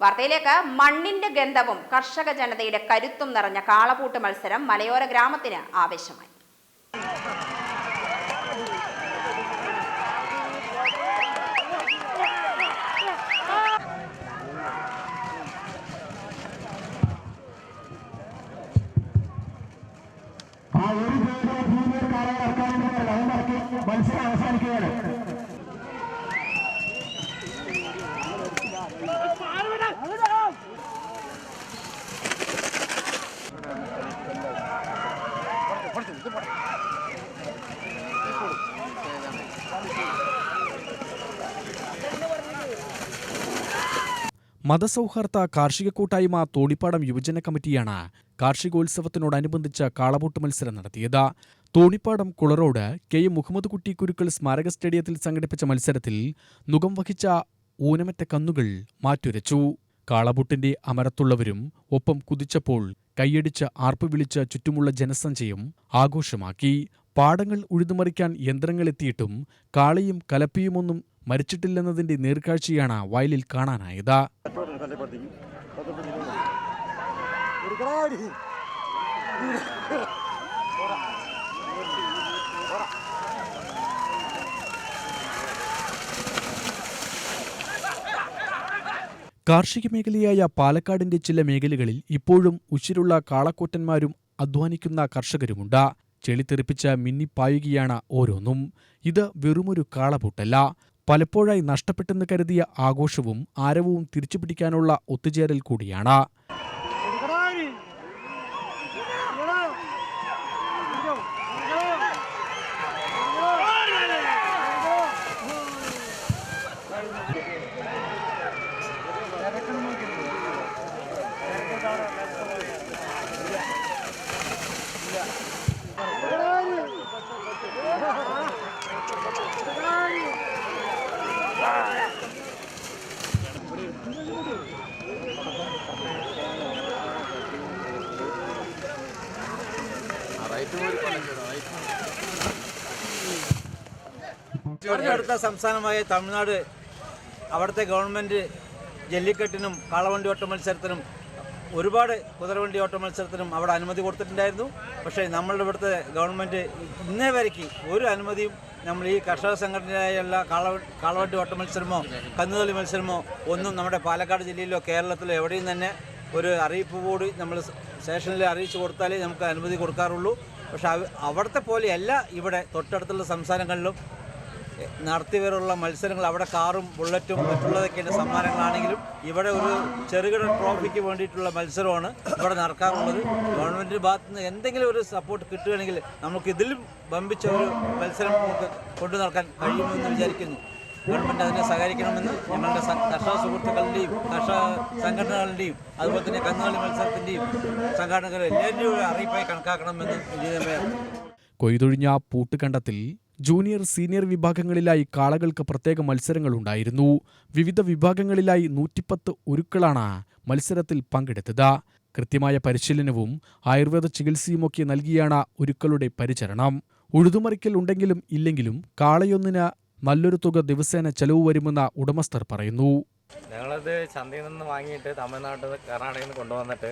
വാർത്തയിലേക്ക്. മണ്ണിന്റെ ഗന്ധവും കർഷക ജനതയുടെ കരുത്തും നിറഞ്ഞ കാളപൂട്ട് മത്സരം മലയോര ഗ്രാമത്തിന് ആവേശമായി. മത്സരം ഒരു ജൂനിയർ ജൂനിയർ കാലം ഇറക്കാനുള്ള ലൈൻ ഇറക്കി മത്സരം അവസാനിക്കുകയാണ് മതസൗഹാർദ്ദ കാർഷിക കൂട്ടായ്മ തോണിപ്പാടം യുവജന കമ്മിറ്റിയാണ് കാർഷികോത്സവത്തിനോടനുബന്ധിച്ച് കാളപൂട്ട് മത്സരം നടത്തിയത്. തോണിപ്പാടം കുളറോഡ് കെ എം മുഹമ്മദ് കുട്ടി കുരുക്കൾ സ്മാരക സ്റ്റേഡിയത്തിൽ സംഘടിപ്പിച്ച മത്സരത്തിൽ മുഖം വഹിച്ച ഊനമറ്റ കന്നുകൾ മാറ്റുരച്ചു. കാളപൂട്ടിന്റെ അമരത്തുള്ളവരും ഒപ്പം കുതിച്ചപ്പോൾ കൈയടിച്ച് ആർപ്പ് വിളിച്ച് ചുറ്റുമുള്ള ജനസഞ്ചയം ആഘോഷമാക്കി. പാടങ്ങൾ ഉഴുതുമറിക്കാൻ യന്ത്രങ്ങളെത്തിയിട്ടും കാളയും കലപ്പിയുമൊന്നും മരിച്ചിട്ടില്ലെന്നതിന്റെ നേർക്കാഴ്ചയാണ് വയലിൽ കാണാനായത്. കാർഷിക മേഖലയായ പാലക്കാടിന്റെ ചില മേഖലകളിൽ ഇപ്പോഴും ഉശിരുള്ള കാളക്കൂറ്റന്മാരും അധ്വാനിക്കുന്ന കർഷകരുമുണ്ട്. ചെളിത്തെറിപ്പിച്ച മിന്നിപ്പായുകയാണ് ഓരോന്നും. ഇത് വെറുമൊരു കാളപൂട്ടല്ല. പലപ്പോഴായി നഷ്ടപ്പെട്ടെന്ന് കരുതിയ ആഘോഷവും ആരവവും തിരിച്ചുപിടിക്കാനുള്ള ഒത്തുചേരൽ കൂടിയാണ്. തൊട്ടടുത്ത സംസ്ഥാനമായ തമിഴ്നാട് അവിടുത്തെ ഗവൺമെന്റ് ജല്ലിക്കെട്ടിനും കാളവണ്ടി ഓട്ട മത്സരത്തിനും ഒരുപാട് കുതിരവണ്ടി ഓട്ട മത്സരത്തിനും അവിടെ അനുമതി കൊടുത്തിട്ടുണ്ടായിരുന്നു. പക്ഷേ നമ്മളുടെ ഇവിടുത്തെ ഗവൺമെന്റ് ഇന്നേ വരയ്ക്ക് ഒരു അനുമതിയും നമ്മൾ ഈ കർഷക സംഘടനയായുള്ള കാള കാളവണ്ടി ഓട്ട മത്സരമോ കന്നുകളി മത്സരമോ ഒന്നും നമ്മുടെ പാലക്കാട് ജില്ലയിലോ കേരളത്തിലോ എവിടെയും തന്നെ ഒരു അറിയിപ്പ് കൂടി നമ്മൾ സ്റ്റേഷനിൽ അറിയിച്ചു കൊടുത്താലേ നമുക്ക് അനുമതി കൊടുക്കാറുള്ളൂ. പക്ഷേ അവ- അവിടുത്തെ പോലെയല്ല ഇവിടെ തൊട്ടടുത്തുള്ള സംസ്ഥാനങ്ങളിലും നടത്തിവരുള്ള മത്സരങ്ങൾ അവിടെ കാറും ബുള്ളറ്റും മറ്റുള്ളതൊക്കെയാണ് സമ്മാനങ്ങളാണെങ്കിലും ഇവിടെ ഒരു ചെറുകിട ട്രോഫിക്ക് വേണ്ടിയിട്ടുള്ള മത്സരമാണ് ഇവിടെ നടക്കാറുള്ളത്. ഗവൺമെന്റിന്റെ ഭാഗത്ത് നിന്ന് എന്തെങ്കിലും ഒരു സപ്പോർട്ട് കിട്ടുകയാണെങ്കിൽ നമുക്ക് ഇതിലും വമ്പിച്ച ഒരു മത്സരം നമുക്ക് കൊണ്ടു നടക്കാൻ കഴിയുമെന്ന് വിചാരിക്കുന്നു. ഗവൺമെന്റ് അതിനെ സഹകരിക്കണമെന്ന് ഞങ്ങളുടെ കർഷക സുഹൃത്തുക്കളുടെയും കർഷക സംഘടനകളുടെയും അതുപോലെ തന്നെ കന്നുകാലി മത്സരത്തിന്റെയും സംഘടനകൾ എല്ലാവരുടെയും അറിയിപ്പായി കണക്കാക്കണമെന്ന് കൊയ്തൊഴിഞ്ഞ പൂട്ടുകണ്ടത്തിൽ ജൂനിയർ സീനിയർ വിഭാഗങ്ങളിലായി കാളകൾക്ക് പ്രത്യേക മത്സരങ്ങൾ ഉണ്ടായിരുന്നു. വിവിധ വിഭാഗങ്ങളിലായി നൂറ്റിപ്പത്ത് ഉരുക്കളാണ് മത്സരത്തിൽ പങ്കെടുത്തത്. കൃത്യമായ പരിശീലനവും ആയുർവേദ ചികിത്സയുമൊക്കെ നൽകിയാണ് ഉരുക്കളുടെ പരിചരണം. ഉഴുതുമറിക്കൽ ഉണ്ടെങ്കിലും ഇല്ലെങ്കിലും കാളയൊന്നിന് നല്ലൊരു തുക ദിവസേന ചെലവ് വരുമെന്ന് ഉടമസ്ഥർ പറയുന്നു. ഞങ്ങളത് ചന്തയിൽ നിന്ന് വാങ്ങിയിട്ട് തമിഴ്നാട്ടിൽ കർണാടകയിൽ നിന്ന് കൊണ്ടുവന്നിട്ട്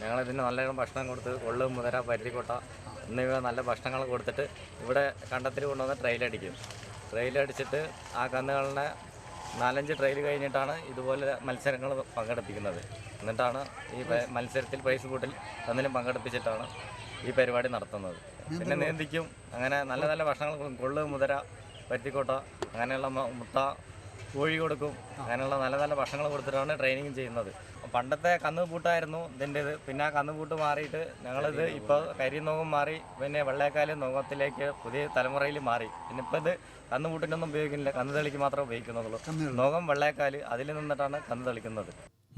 ഞങ്ങളിതിന് നല്ല ഭക്ഷണം കൊടുത്ത് കൊള്ളു മുതര പരുത്തിക്കൊട്ട എന്നിവ നല്ല ഭക്ഷണങ്ങൾ കൊടുത്തിട്ട് ഇവിടെ കണ്ടത്തിൽ കൊണ്ടുവന്ന് ട്രെയിലടിക്കും ട്രെയിലടിച്ചിട്ട് ആ കന്നുകളിനെ നാലഞ്ച് ട്രെയിൽ കഴിഞ്ഞിട്ടാണ് ഇതുപോലെ മത്സരങ്ങൾ പങ്കെടുപ്പിക്കുന്നത്. എന്നിട്ടാണ് ഈ മത്സരത്തിൽ പ്രൈസ് കൂട്ടിൽ തന്നിലും പങ്കെടുപ്പിച്ചിട്ടാണ് ഈ പരിപാടി നടത്തുന്നത്. പിന്നെ നീന്തിക്കും. അങ്ങനെ നല്ല നല്ല ഭക്ഷണങ്ങൾ. കൊള്ളു മുതര പരുത്തിക്കോട്ട അങ്ങനെയുള്ള മുട്ട കോഴി കൊടുക്കും. അങ്ങനെയുള്ള നല്ല നല്ല ഭക്ഷണങ്ങൾ കൊടുത്തിട്ടാണ് ട്രെയിനിങ് ചെയ്യുന്നത്. പണ്ടത്തെ കന്നുപൂട്ടായിരുന്നു ഇതിന്റെത്. പിന്നെ ആ കന്നുപൂട്ട് മാറിയിട്ട് ഞങ്ങളിത് ഇപ്പോൾ കരിനോകം മാറി പിന്നെ വെള്ളേക്കാൽ നോകത്തിലേക്ക് പുതിയ തലമുറയിൽ മാറി. പിന്നെ ഇപ്പോൾ ഇത് കന്നുപൂട്ടിനൊന്നും ഉപയോഗിക്കുന്നില്ല കന്ന് തെളിക്ക് മാത്രമേ ഉപയോഗിക്കുന്നുള്ളൂ. നോകം വെള്ളേക്കാൽ അതിൽ നിന്നിട്ടാണ് കന്ന് തെളിക്കുന്നത്.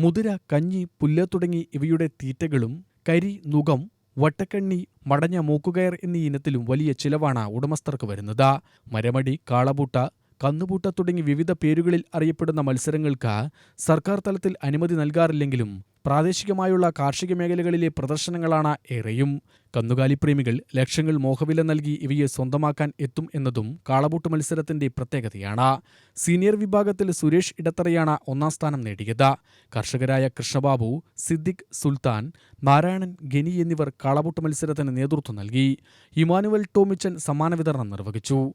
മുതിര കഞ്ഞി പുല്ല് തുടങ്ങി ഇവയുടെ തീറ്റകളും കരി നുകം വട്ടക്കണ്ണി മടഞ്ഞ മൂക്കുകയർ എന്നീ ഇനത്തിലും വലിയ ചിലവാണ് ഉടമസ്ഥർക്ക് വരുന്നത്. മരമടി കാളപൂട്ട കന്നുപൂട്ട തുടങ്ങി വിവിധ പേരുകളിൽ അറിയപ്പെടുന്ന മത്സരങ്ങൾക്ക് സർക്കാർ തലത്തിൽ അനുമതി നൽകാറില്ലെങ്കിലും പ്രാദേശികമായുള്ള കാർഷിക മേഖലകളിലെ പ്രദർശനങ്ങളാണ് ഏറെയും. കന്നുകാലി പ്രേമികൾ ലക്ഷങ്ങൾ മോഹവില നൽകി ഇവയെ സ്വന്തമാക്കാൻ എത്തും എന്നതും കാളപൂട്ട് മത്സരത്തിന്റെ പ്രത്യേകതയാണ്. സീനിയർ വിഭാഗത്തിൽ സുരേഷ് ഇടത്തറയാണ് ഒന്നാം സ്ഥാനം നേടിയത്. കർഷകരായ കൃഷ്ണബാബു സിദ്ദിഖ് സുൽത്താൻ നാരായണൻ ഗനി എന്നിവർ കാളപൂട്ട് മത്സരത്തിന് നേതൃത്വം നൽകി. ഇമാനുവൽ ടോമിച്ചൻ സമ്മാന വിതരണം നിർവഹിച്ചു.